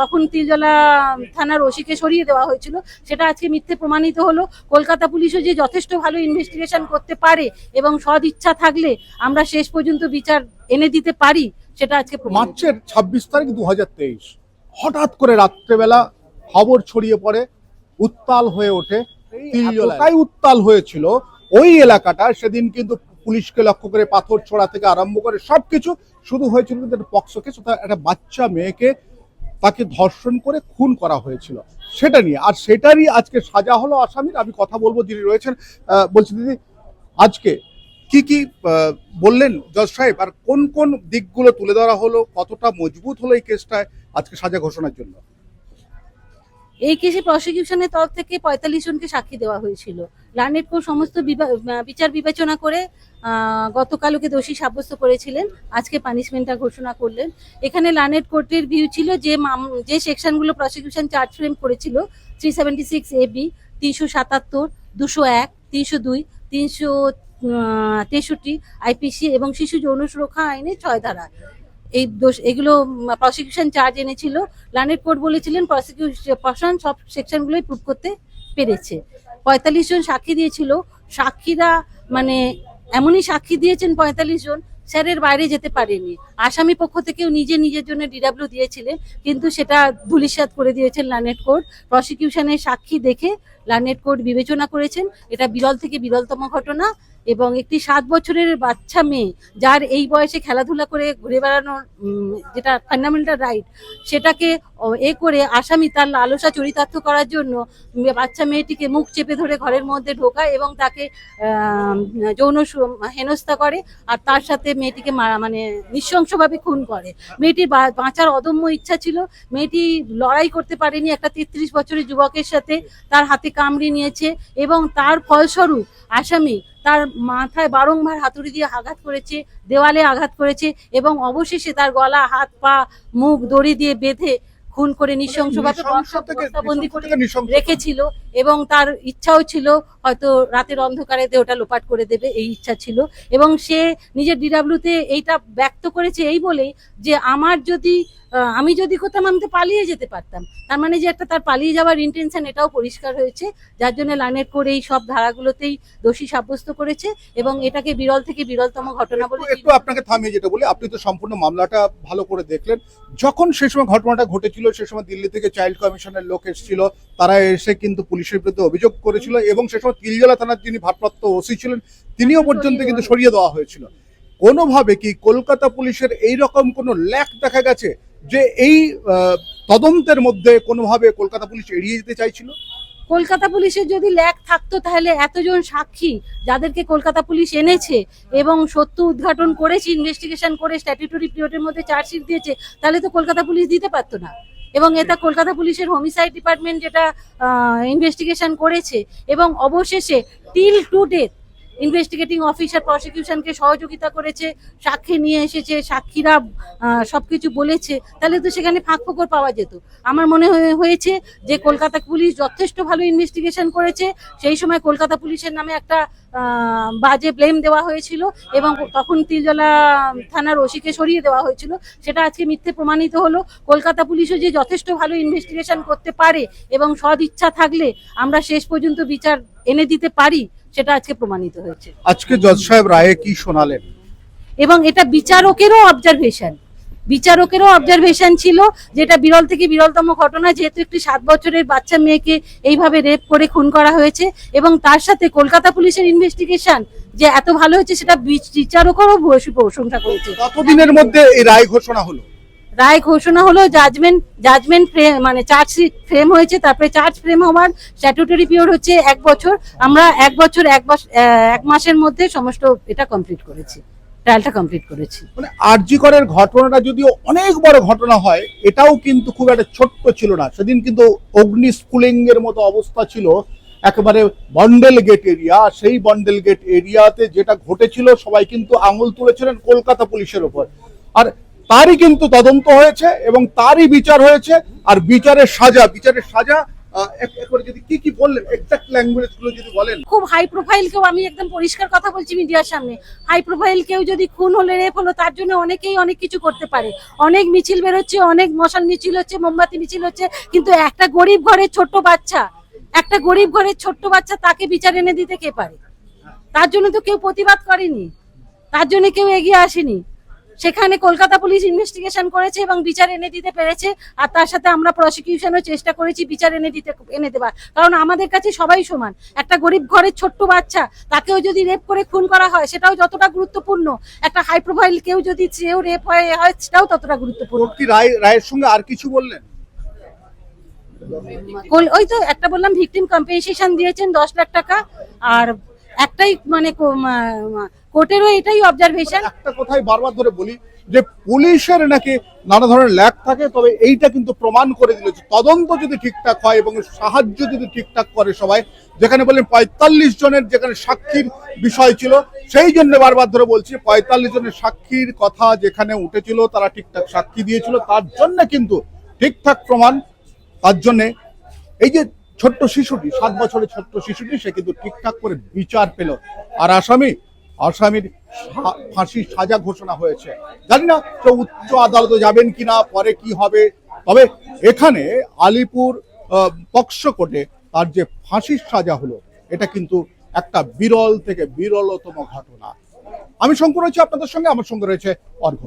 তখন তিলজলা থানার ওসিকে সরিয়ে দেওয়া হয়েছিল। সেটা আজকে মিথ্যে প্রমাণিত হলো। কলকাতা পুলিশও যে যথেষ্ট ভালো ইনভেস্টিগেশন করতে পারে এবং সদ ইচ্ছা থাকলে আমরা শেষ পর্যন্ত বিচার এনে দিতে পারি সেটা আজকে মার্চের ছাব্বিশ তারিখ দু হঠাৎ করে রাত্রেবেলা খবর ছড়িয়ে পড়ে উত্তাল হয়ে ওঠে এতটাই উত্তাল হয়েছিল? ওই এলাকাটা। সেদিন কিন্তু পুলিশকে লক্ষ্য করে পাথর ছোড়া থেকে আরম্ভ করে সবকিছু শুধু হয়েছিল কিন্তু একটা পক্স কেস একটা বাচ্চা মেয়েকে তাকে ধর্ষণ করে খুন করা হয়েছিল। সেটা নিয়ে। আর সেটারই আজকে সাজা হলো আসামির। আমি কথা বলব, যিনি রয়েছেন বলছি দিদি, আজকে কি কি বললেন জজ সাহেব? আর কোন কোন দিকগুলো তুলে ধরা হলো? কতটা মজবুত হলো এই কেসটায়? আজকে সাজা ঘোষণার জন্য। এই কেসে প্রসিকিউশনের তরফ থেকে পঁয়তাল্লিশ জনকে সাক্ষী দেওয়া হয়েছিল। লার্নেট কোর্ট সমস্ত বিচার বিবেচনা করে গতকাল ওকে দোষী সাব্যস্ত করেছিলেন। আজকে পানিশমেন্টটা ঘোষণা করলেন। এখানে লার্নেট কোর্টের ভিউ ছিল যে যে সেকশনগুলো প্রসিকিউশন চার্জ ফ্রেম করেছিল three seventy six A B তিনশো সাতাত্তর, দুশো এক, তিনশো দুই, তিনশো তেষট্টি আইপিসি এবং শিশু যৌন সুরক্ষা আইনে ছয় ধারা। এই দোষ, এগুলো প্রসিকিউশন চার্জ এনেছিল। লার্নেট কোর্ট বলেছিলেন প্রসিকিউশন সব সেকশনগুলোই প্রুভ করতে পেরেছে। পঁয়তাল্লিশ জন সাক্ষী দিয়েছিল। সাক্ষীরা মানে এমনই সাক্ষী দিয়েছেন পঁয়তাল্লিশ জন, স্যারের বাইরে যেতে পারেনি। আসামি পক্ষ থেকেও নিজে নিজের জন্য ডিডাব্লিউ দিয়েছিলেন, কিন্তু সেটা ধুলিসাৎ করে দিয়েছেন লানেট কোর্ট। প্রসিকিউশনের সাক্ষী দেখে লানেট কোর্ট বিবেচনা করেছেন। এটা বিরল থেকে বিরলতম ঘটনা। এবং একটি সাত বছরের বাচ্চা মেয়ে যার এই বয়সে খেলাধুলা করে ঘুরে বেড়ানোর যেটা ফান্ডামেন্টাল রাইট সেটাকে এ করে আসামি তার লালসা চরিতার্থ করার জন্য বাচ্চা মেয়েটিকে মুখ চেপে ধরে ঘরের মধ্যে ঢোকায় এবং তাকে যৌন হেনস্থা করে আর তার সাথে মেয়েটিকে মানে নৃশংসভাবে খুন করে। মেয়েটির বাঁচার অদম্য ইচ্ছা ছিল। মেয়েটি লড়াই করতে পারেনি। একটা তেত্রিশ বছরের যুবকের সাথে তার হাতে কামড়ে নিয়েছে এবং তার ফলস্বরূপ আসামি তার মাথায় বারংবার হাতুড়ি দিয়ে আঘাত করেছে দেওয়ালে আঘাত করেছে এবং অবশেষে তার গলা হাত পা মুখ দড়ি দিয়ে বেঁধে খুন করে নৃশংসভাবে বন্দি করে রেখেছিল। এবং তার ইচ্ছাও ছিল, হয়তো রাতের অন্ধকারে দেহটা লোপাট করে দেবে, এই ইচ্ছা ছিল। এবং সে নিজের ডিডাব্লিউতে এইটা ব্যক্ত করেছে এই বলেই যে আমার যদি আমি যদি করতাম আমি তো পালিয়ে যেতে পারতাম, তার মানে যে একটা তার পালিয়ে যাওয়ার ইন্টেনশন এটাও পরিষ্কার হয়েছে। যার জন্য লাইনের করে এই সব ধারাগুলোতেই দোষী সাব্যস্ত করেছে এবং এটাকে বিরল থেকে বিরলতম ঘটনা বলে একটু আপনাকে থামিয়ে যেটা বলি, আপনি তো সম্পূর্ণ মামলাটা ভালো করে দেখলেন। যখন সেই সময় ঘটনাটা ঘটেছিল সেই সময় দিল্লি থেকে চাইল্ড কমিশনের লোক এসেছিল তারা এসে কিন্তু পুলিশের বিরুদ্ধে অভিযোগ করেছিল এবং সে সময় তিলজলা থানার যিনি ভারপ্রাপ্ত ওসি ছিলেন তিনিও পর্যন্ত কিন্তু সরিয়ে দেওয়া হয়েছিল। কোনোভাবে কি কলকাতা পুলিশের এই রকম কোনো ল্যাক দেখা গেছে যে এই তদন্তের মধ্যে কোনোভাবে কলকাতা পুলিশ এড়িয়ে যেতে চাইছিল? কলকাতা পুলিশের যদি ল্যাক থাকতো তাহলে এতজন সাক্ষী যাদেরকে কলকাতা পুলিশ এনেছে এবং সত্য উদ্ঘাটন করেছে ইনভেস্টিগেশন করে স্ট্যাটিউটরি পিরিয়ডের মধ্যে চার্জশিট দিয়েছে তাহলে তো কলকাতা পুলিশ দিতে পারতো না। এবং এটা কলকাতা পুলিশের হোমিসাইড ডিপার্টমেন্ট যেটা ইনভেস্টিগেশন করেছে, এবং অবশেষে till to death investigating officer প্রসিকিউশনকে সহযোগিতা করেছে, সাক্ষী নিয়ে এসেছে, সাক্ষীরা সব কিছু বলেছে, তাহলে তো সেখানে ফাঁক ফোকর পাওয়া যেত। আমার মনে হয়ে- হয়েছে যে কলকাতা পুলিশ যথেষ্ট ভালো ইনভেস্টিগেশন করেছে, সেই সময় কলকাতা পুলিশের নামে একটা বাজে ব্লেম দেওয়া হয়েছিল এবং তখন তিলজলা থানার ওসিকে সরিয়ে দেওয়া হয়েছিল। সেটা আজকে মিথ্যে প্রমাণিত হলো। কলকাতা পুলিশও যে যথেষ্ট ভালো ইনভেস্টিগেশন করতে পারে এবং সদ ইচ্ছা থাকলে আমরা শেষ পর্যন্ত বিচার এনে দিতে পারি সেটা আজকে প্রমাণিত হয়েছে। আজকে জজ সাহেব রায়ে কি শোনালেন? এবং এটা বিচারকেরও অবজারভেশন বিচারকেরও অবজারভেশন ছিল যেটা বিরল থেকে বিরলতম ঘটনা যেহেতু একটি সাত বছরের বাচ্চা মেয়েকে এইভাবে রেপ করে খুন করা হয়েছে এবং তার সাথে কলকাতা পুলিশের ইনভেস্টিগেশন যে এত ভালো হয়েছে সেটা বিচ- বিচারকেরও ভূয়সী প্রশংসা করেছে। কতদিনের মধ্যে এই রায় ঘোষণা হলো? রায় ঘোষণা হলো জাজমেন্ট জাজমেন্ট ফ্রেম মানে চার্জশিট ফ্রেম হয়েছে তারপরে চার্জ ফ্রেম হওয়ার স্ট্যাটুটরি পিরিয়ড হচ্ছে এক বছর। আমরা এক বছর এক বছর এক মাসের মধ্যে সমস্ত এটা কমপ্লিট করেছি। ট্রায়ালটা কমপ্লিট করেছি। মানে আরজি করের ঘটনাটা যদিও অনেক বড় ঘটনা হয়, এটাও কিন্তু খুব একটা ছোট্ট ছিল না। সেদিন কিন্তু অগ্নি স্ফুলিঙ্গের মতো অবস্থা ছিল, একেবারে বন্ডেল গেট এরিয়া। সেই বন্ডেল গেট এরিয়াতে যেটা ঘটেছিল, সবাই কিন্তু আঙুল তুলেছিলেন কলকাতা পুলিশের ওপর। আর তারই কিন্তু তদন্ত হয়েছে এবং তারই বিচার হয়েছে, আর বিচারের সাজা বিচারের সাজা খুব হাই প্রোফাইল কেউ, আমি একদম পরিষ্কার কথা বলছি মিডিয়ার সামনে। হাই প্রোফাইল কেউ যদি খুন হলে রেপ তার জন্য অনেকেই অনেক কিছু করতে পারে। অনেক মিছিল বেরোচ্ছে অনেক মশাল মিছিল হচ্ছে, মোমবাতি মিছিল হচ্ছে, কিন্তু একটা গরিব ঘরের ছোট্ট বাচ্চা, একটা গরিব ঘরের ছোট্ট বাচ্চা তাকে বিচার এনে দিতে কে পারে? তার জন্য তো কেউ প্রতিবাদ করেনি। তার জন্য কেউ এগিয়ে আসেনি। সেখানে কলকাতা পুলিশ ইনভেস্টিগেশন করেছে এবং বিচার এনে দিতে পেরেছে। আর তার সাথে আমরা প্রসিকিউশনও চেষ্টা করেছি বিচার এনে দিতে এনে দেবার। কারণ আমাদের কাছে সবাই সমান। একটা গরিব ঘরের ছোট্ট বাচ্চা তাকেও যদি রেপ করে খুন করা হয় সেটাও যতটা গুরুত্বপূর্ণ। একটা হাই প্রোফাইল কেউ যদি সেও রেপ হয় হয় সেটাও ততটা গুরুত্বপূর্ণ। কি রায় রায়ের সঙ্গে আর কিছু বললেন? ওই তো একটা বললাম ভিকটিম কম্পেনসেশন দিয়েছেন দশ লাখ টাকা। আর একটাই মানে কোর্টেরও এটাই অবজারভেশন একটা কথাই বারবার ধরে বলি যে পুলিশের নাকি নানা ধরনের ল্যাক থাকে, তবে এইটা কিন্তু প্রমাণ করে দিল যে তদন্ত যদি ঠিকঠাক হয় এবং সাহায্য যদি ঠিকঠাক করে সবাই, যেখানে বললেন পঁয়তাল্লিশ জনের যেখানে সাক্ষীর বিষয় ছিল, সেই জন্য বারবার ধরে বলছি, পঁয়তাল্লিশ জনের সাক্ষীর কথা যেখানে উঠেছিল তারা ঠিকঠাক সাক্ষী দিয়েছিল, তার জন্য কিন্তু ঠিকঠাক প্রমাণ, তার জন্যে। এই যে ছোট্ট শিশুটি সাত বছরের ছোট্ট শিশুটি সে কিন্তু ঠিকঠাক করে বিচার পেল। আর আসামি আসামির ফাঁসির সাজা ঘোষণা হয়েছে। জানি না কেউ উচ্চ আদালতে যাবেন কিনা পরে কি হবে। তবে এখানে আলিপুর আহ, পক্ষ কোর্টে তার যে ফাঁসির সাজা হলো এটা কিন্তু একটা বিরল থেকে বিরলতম ঘটনা। আমি শঙ্কর রয়েছে আপনাদের সঙ্গে আমার সঙ্গে রয়েছে অর্ঘ